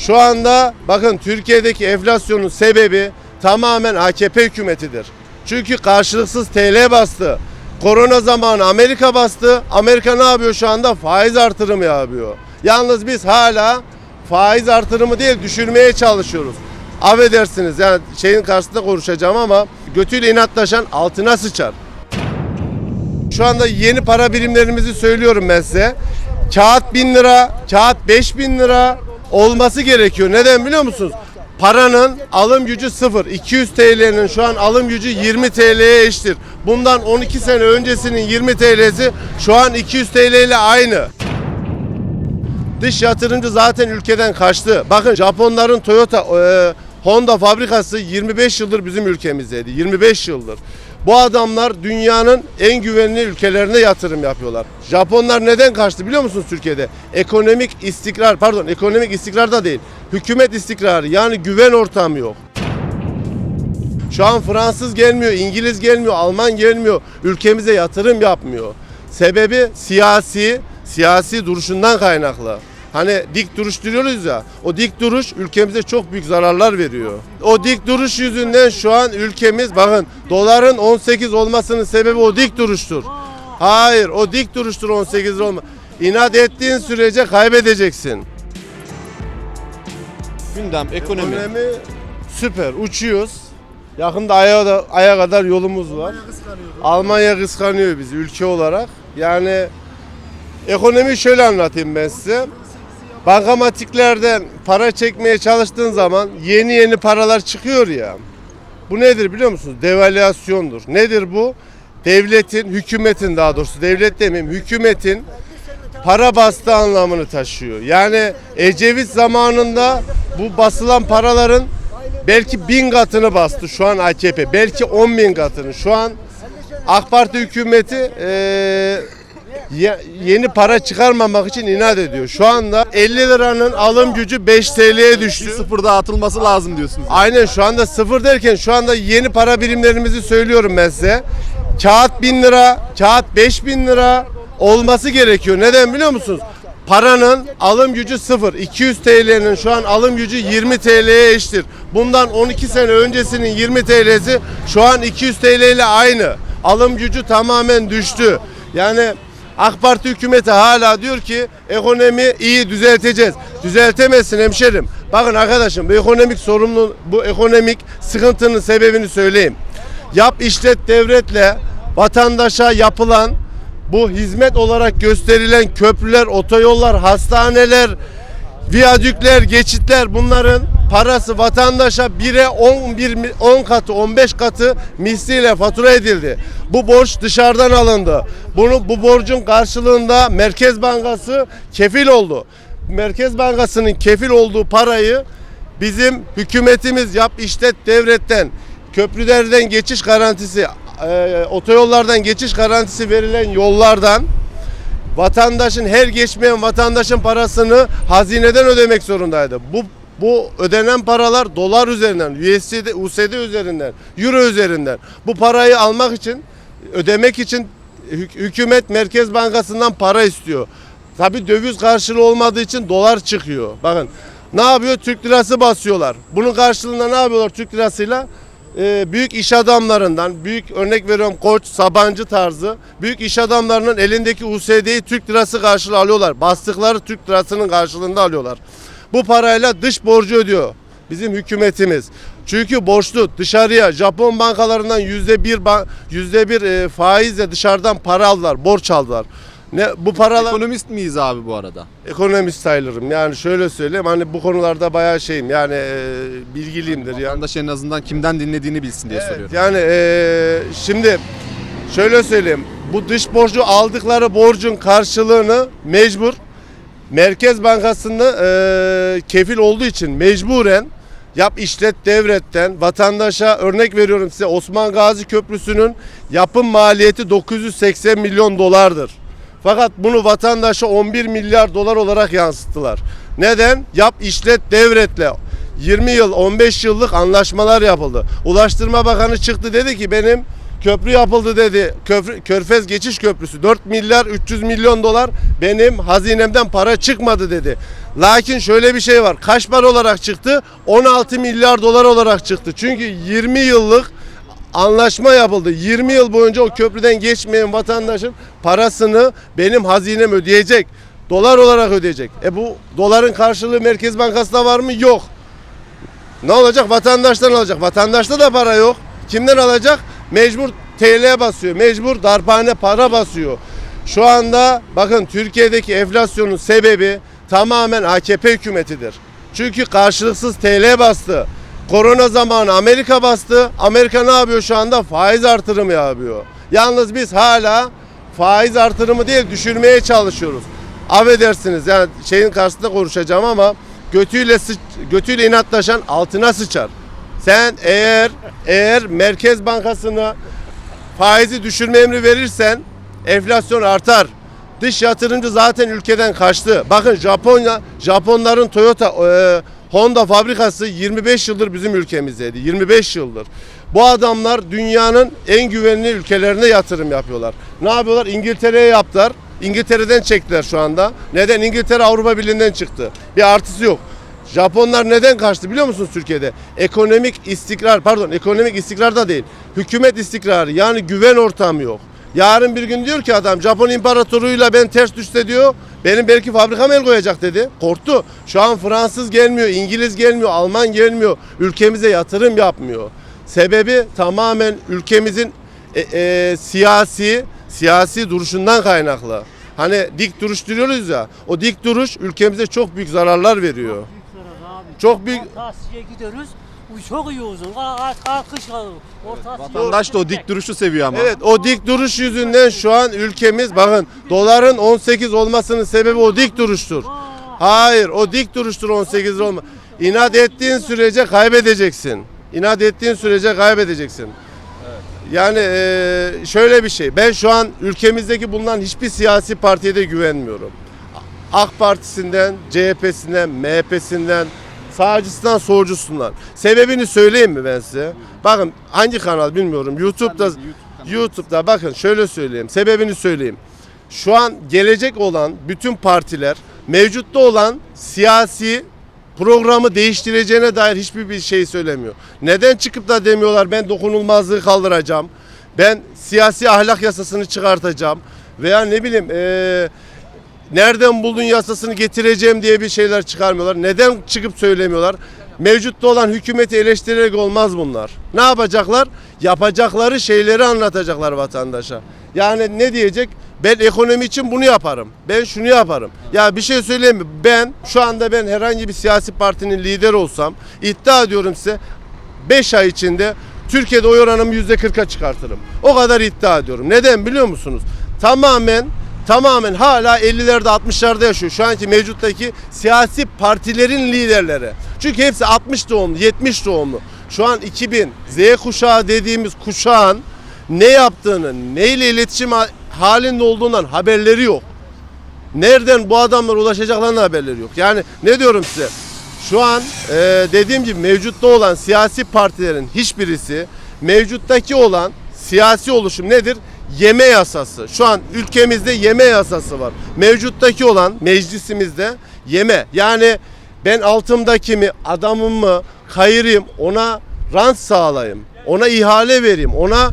Şu anda bakın Türkiye'deki enflasyonun sebebi tamamen AKP hükümetidir. Çünkü karşılıksız TL bastı. Korona zamanı Amerika bastı. Amerika ne yapıyor şu anda? Faiz artırımı yapıyor. Yalnız biz hala faiz artırımı değil düşürmeye çalışıyoruz. Affedersiniz yani şeyin karşısında konuşacağım ama götüyle inatlaşan altına sıçar. Şu anda yeni para birimlerimizi söylüyorum ben size. Kağıt 1000 lira, kağıt 5000 lira olması gerekiyor. Neden biliyor musunuz? Paranın alım gücü sıfır. 200 TL'nin şu an alım gücü 20 TL'ye eşittir. Bundan 12 sene öncesinin 20 TL'si şu an 200 TL ile aynı. Dış yatırımcı zaten ülkeden kaçtı. Bakın Japonların Toyota, e, Honda fabrikası 25 yıldır bizim ülkemizdeydi. 25 yıldır. Bu adamlar dünyanın en güvenli ülkelerine yatırım yapıyorlar. Japonlar neden kaçtı biliyor musunuz Türkiye'de? Ekonomik istikrar, pardon ekonomik istikrar da değil. Hükümet istikrarı yani güven ortamı yok. Şu an Fransız gelmiyor, İngiliz gelmiyor, Alman gelmiyor. Ülkemize yatırım yapmıyor. Sebebi siyasi, siyasi duruşundan kaynaklı. Hani dik duruş diyoruz ya. O dik duruş ülkemize çok büyük zararlar veriyor. O dik duruş yüzünden şu an ülkemiz bakın doların 18 olmasının sebebi o dik duruştur. Hayır o dik duruştur 18 lira olma. İnat ettiğin sürece kaybedeceksin. Gündem, ekonomi. Ekonomi süper uçuyoruz. Yakında aya, da, aya kadar yolumuz var. Almanya kıskanıyor bizi ülke olarak. Yani ekonomiyi şöyle anlatayım ben size. Bankamatiklerden para çekmeye çalıştığın zaman yeni yeni paralar çıkıyor ya. Bu nedir biliyor musunuz? Devalüasyondur. Nedir bu? Devletin, hükümetin daha doğrusu devlet demeyeyim, hükümetin para bastı anlamını taşıyor. Yani Ecevit zamanında bu basılan paraların belki bin katını bastı şu an AKP. Belki on bin katını. Şu an AK Parti hükümeti eee, ye- yeni para çıkarmamak için inat ediyor. Şu anda 50 liranın alım gücü 5 TL'ye düştü. Sıfırda atılması lazım diyorsunuz. Aynen şu anda sıfır derken şu anda yeni para birimlerimizi söylüyorum ben size. Kağıt 1000 lira, kağıt 5000 lira olması gerekiyor. Neden biliyor musunuz? Paranın alım gücü sıfır. 200 TL'nin şu an alım gücü 20 TL'ye eşittir. Bundan 12 sene öncesinin 20 TL'si şu an 200 TL ile aynı. Alım gücü tamamen düştü. Yani AK Parti hükümeti hala diyor ki ekonomi iyi düzelteceğiz. Düzeltemezsin hemşerim. Bakın arkadaşım bu ekonomik sorumlu bu ekonomik sıkıntının sebebini söyleyeyim. Yap işlet devletle vatandaşa yapılan bu hizmet olarak gösterilen köprüler, otoyollar, hastaneler, viyadükler, geçitler bunların parası vatandaşa 1'e 11 mi- 10 katı 15 katı misliyle fatura edildi. Bu borç dışarıdan alındı. Bunu bu borcun karşılığında Merkez Bankası kefil oldu. Merkez Bankası'nın kefil olduğu parayı bizim hükümetimiz yap işlet devletten köprülerden geçiş garantisi e, otoyollardan geçiş garantisi verilen yollardan vatandaşın her geçmeyen vatandaşın parasını hazineden ödemek zorundaydı. Bu bu ödenen paralar dolar üzerinden, USD, USD üzerinden, euro üzerinden. Bu parayı almak için, ödemek için hük- hükümet Merkez Bankası'ndan para istiyor. Tabi döviz karşılığı olmadığı için dolar çıkıyor. Bakın ne yapıyor? Türk lirası basıyorlar. Bunun karşılığında ne yapıyorlar Türk lirasıyla? Ee, büyük iş adamlarından, büyük örnek veriyorum Koç, Sabancı tarzı büyük iş adamlarının elindeki USD'yi Türk lirası karşılığı alıyorlar. Bastıkları Türk lirasının karşılığında alıyorlar. Bu parayla dış borcu ödüyor bizim hükümetimiz. Çünkü borçlu dışarıya Japon bankalarından yüzde bir yüzde bir e, faizle dışarıdan para aldılar, borç aldılar. Ne bu paralar Ekonomist miyiz abi bu arada? ekonomist sayılırım. Yani şöyle söyleyeyim hani bu konularda bayağı şeyim yani e, bilgiliyimdir yani. Vatandaş en azından kimden dinlediğini bilsin diye soruyorum. Yani eee, şimdi şöyle söyleyeyim. Bu dış borcu aldıkları borcun karşılığını mecbur Merkez Bankası'nda eee, kefil olduğu için mecburen yap işlet devletten vatandaşa örnek veriyorum size Osman Gazi Köprüsü'nün yapım maliyeti 980 milyon dolardır. Fakat bunu vatandaşa 11 milyar dolar olarak yansıttılar. Neden? Yap işlet devletle 20 yıl 15 yıllık anlaşmalar yapıldı. Ulaştırma Bakanı çıktı dedi ki benim köprü yapıldı dedi. Köprü, Körfez Geçiş Köprüsü 4 milyar 300 milyon dolar benim hazinemden para çıkmadı dedi. Lakin şöyle bir şey var. Kaç para olarak çıktı? 16 milyar dolar olarak çıktı. Çünkü 20 yıllık anlaşma yapıldı. 20 yıl boyunca o köprüden geçmeyen vatandaşın parasını benim hazinem ödeyecek. Dolar olarak ödeyecek. E bu doların karşılığı Merkez Bankası'nda var mı? Yok. Ne olacak? Vatandaştan alacak. Vatandaşta da para yok. Kimden alacak? Mecbur TL basıyor. Mecbur darphane para basıyor. Şu anda bakın Türkiye'deki enflasyonun sebebi tamamen AKP hükümetidir. Çünkü karşılıksız TL bastı. Korona zamanı Amerika bastı. Amerika ne yapıyor şu anda? Faiz artırımı yapıyor. Yalnız biz hala faiz artırımı değil düşürmeye çalışıyoruz. Affedersiniz yani şeyin karşısında konuşacağım ama götüyle götüyle inatlaşan altına sıçar. Sen eğer eğer Merkez Bankası'na faizi düşürme emri verirsen enflasyon artar. Dış yatırımcı zaten ülkeden kaçtı. Bakın Japonya, Japonların Toyota, e, Honda fabrikası 25 yıldır bizim ülkemizdeydi. 25 yıldır. Bu adamlar dünyanın en güvenli ülkelerine yatırım yapıyorlar. Ne yapıyorlar? İngiltere'ye yaptılar. İngiltere'den çektiler şu anda. Neden? İngiltere Avrupa Birliği'nden çıktı. Bir artısı yok. Japonlar neden kaçtı biliyor musunuz Türkiye'de? Ekonomik istikrar, pardon ekonomik istikrar da değil. Hükümet istikrarı yani güven ortamı yok. Yarın bir gün diyor ki adam Japon imparatorluğuyla ben ters düşse diyor. Benim belki fabrikam el koyacak dedi. Korktu. Şu an Fransız gelmiyor, İngiliz gelmiyor, Alman gelmiyor. Ülkemize yatırım yapmıyor. Sebebi tamamen ülkemizin e, e, siyasi siyasi duruşundan kaynaklı. Hani dik duruş diyoruz ya. O dik duruş ülkemize çok büyük zararlar veriyor. Çok büyük- Asya'ya gidiyoruz. Bu çok iyi uzun. Kalkış kalır. Orta Asya. Vatandaş da o dik duruşu seviyor ama. Evet o dik duruş yüzünden şu an ülkemiz bakın doların 18 olmasının sebebi o dik duruştur. Hayır o dik duruştur 18 lira olma. İnat ettiğin sürece kaybedeceksin. İnat ettiğin sürece kaybedeceksin. Yani eee, şöyle bir şey. Ben şu an ülkemizdeki bulunan hiçbir siyasi partiye de güvenmiyorum. AK Partisi'nden, CHP'sinden, MHP'sinden, sağcısından, solcusundan. Sebebini söyleyeyim mi ben size? Bakın hangi kanal bilmiyorum. YouTube'da YouTube'da bakın şöyle söyleyeyim. Sebebini söyleyeyim. Şu an gelecek olan bütün partiler mevcutta olan siyasi programı değiştireceğine dair hiçbir bir şey söylemiyor. Neden çıkıp da demiyorlar ben dokunulmazlığı kaldıracağım. Ben siyasi ahlak yasasını çıkartacağım. Veya ne bileyim eee nereden buldun yasasını getireceğim diye bir şeyler çıkarmıyorlar. Neden çıkıp söylemiyorlar? Mevcutta olan hükümeti eleştirerek olmaz bunlar. Ne yapacaklar? Yapacakları şeyleri anlatacaklar vatandaşa. Yani ne diyecek? Ben ekonomi için bunu yaparım. Ben şunu yaparım. Ya bir şey söyleyeyim mi? Ben şu anda ben herhangi bir siyasi partinin lideri olsam iddia ediyorum size 5 ay içinde Türkiye'de oy oranımı %40'a çıkartırım. O kadar iddia ediyorum. Neden biliyor musunuz? Tamamen tamamen hala 50'lerde 60'larda yaşıyor. Şu anki mevcuttaki siyasi partilerin liderleri. Çünkü hepsi 60 doğumlu, 70 doğumlu. Şu an 2000 Z kuşağı dediğimiz kuşağın ne yaptığını, neyle iletişim ha- halinde olduğundan haberleri yok. Nereden bu adamlar ulaşacaklarının haberleri yok. Yani ne diyorum size? Şu an e, dediğim gibi mevcutta olan siyasi partilerin hiçbirisi mevcuttaki olan siyasi oluşum nedir? Yeme yasası. Şu an ülkemizde yeme yasası var. Mevcuttaki olan meclisimizde yeme. Yani ben altımdakimi, adamımı kayırayım, ona rant sağlayayım, ona ihale vereyim, ona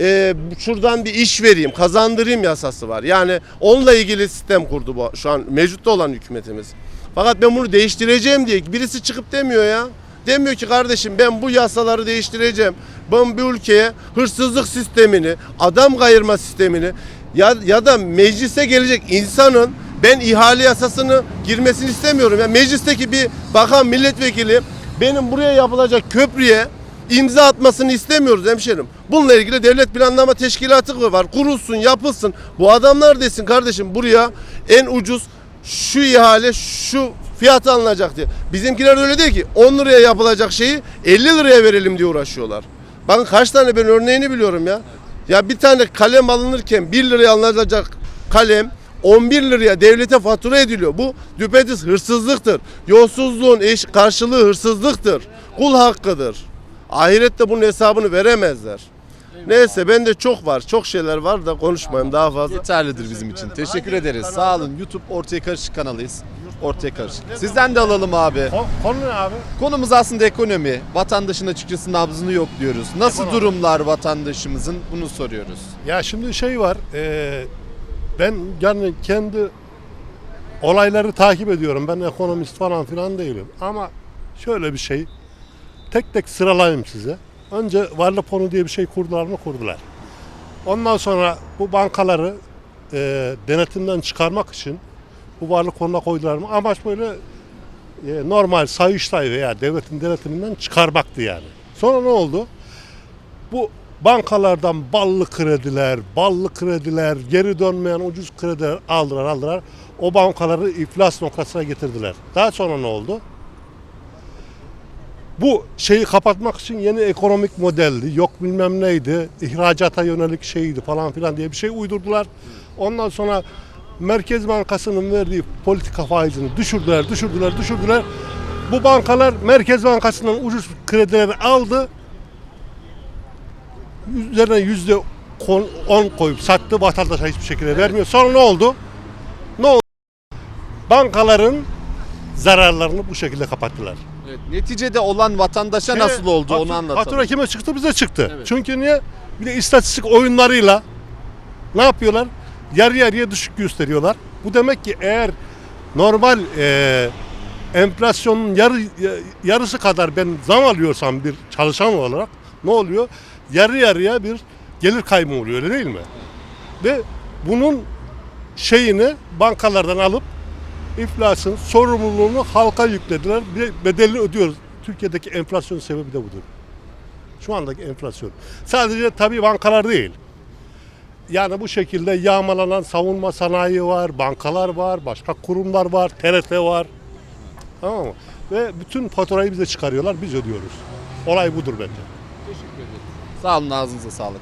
e, şuradan bir iş vereyim, kazandırayım yasası var. Yani onunla ilgili sistem kurdu bu şu an mevcutta olan hükümetimiz. Fakat ben bunu değiştireceğim diye birisi çıkıp demiyor ya. Demiyor ki kardeşim ben bu yasaları değiştireceğim. Ben bir ülkeye hırsızlık sistemini, adam kayırma sistemini ya, ya da meclise gelecek insanın ben ihale yasasını girmesini istemiyorum. Yani meclisteki bir bakan milletvekili benim buraya yapılacak köprüye imza atmasını istemiyoruz hemşerim. Bununla ilgili devlet planlama teşkilatı var. Kurulsun, yapılsın. Bu adamlar desin kardeşim buraya en ucuz şu ihale şu fiyat alınacak diye. Bizimkiler öyle değil ki 10 liraya yapılacak şeyi 50 liraya verelim diye uğraşıyorlar. Bakın kaç tane ben örneğini biliyorum ya. Ya bir tane kalem alınırken 1 liraya alınacak kalem 11 liraya devlete fatura ediliyor. Bu düpedüz hırsızlıktır. Yolsuzluğun eş karşılığı hırsızlıktır. Kul hakkıdır. Ahirette bunun hesabını veremezler. Neyse bende çok var. Çok şeyler var da konuşmayayım daha fazla. Yeterlidir bizim için. Teşekkür ederiz. Sağ olun. YouTube Ortaya Karışık kanalıyız. Ortaya Karışık. Sizden de alalım abi. Konu ne abi? Konumuz aslında ekonomi. Vatandaşın açıkçası nabzını yok diyoruz. Nasıl durumlar vatandaşımızın bunu soruyoruz. Ya şimdi şey var. e, ben yani kendi olayları takip ediyorum. Ben ekonomist falan filan değilim. Ama şöyle bir şey. Tek tek sıralayayım size. Önce varlık fonu diye bir şey kurdular mı? Kurdular. Ondan sonra bu bankaları e, denetimden çıkarmak için bu varlık fonuna koydular mı? Amaç böyle e, normal sayıştay veya devletin denetiminden çıkarmaktı yani. Sonra ne oldu? Bu bankalardan ballı krediler, ballı krediler, geri dönmeyen ucuz krediler aldılar aldılar. O bankaları iflas noktasına getirdiler. Daha sonra ne oldu? Bu şeyi kapatmak için yeni ekonomik modeldi. Yok bilmem neydi. ihracata yönelik şeydi falan filan diye bir şey uydurdular. Ondan sonra Merkez Bankası'nın verdiği politika faizini düşürdüler, düşürdüler, düşürdüler. Bu bankalar Merkez Bankası'ndan ucuz kredileri aldı üzerine yüzde on koyup sattı vatandaşa hiçbir şekilde vermiyor. Sonra ne oldu? Ne oldu? Bankaların zararlarını bu şekilde kapattılar. Evet, neticede olan vatandaşa Kime- nasıl oldu onu anlatalım. Fatura kime çıktı? Bize çıktı. Evet. Çünkü niye? Bir de istatistik oyunlarıyla ne yapıyorlar? Yarı yarıya düşük gösteriyorlar. Bu demek ki eğer normal e, enflasyonun yarı yarısı kadar ben zam alıyorsam bir çalışan olarak ne oluyor? Yarı yarıya bir gelir kaybı oluyor öyle değil mi? Ve bunun şeyini bankalardan alıp iflasın sorumluluğunu halka yüklediler. Bir de bedelini ödüyoruz. Türkiye'deki enflasyon sebebi de budur. Şu andaki enflasyon. Sadece tabii bankalar değil. Yani bu şekilde yağmalanan savunma sanayi var, bankalar var, başka kurumlar var, TRT var. Tamam mı? Ve bütün faturayı bize çıkarıyorlar, biz ödüyoruz. Olay budur bence. Sağ olun ağzınıza sağlık.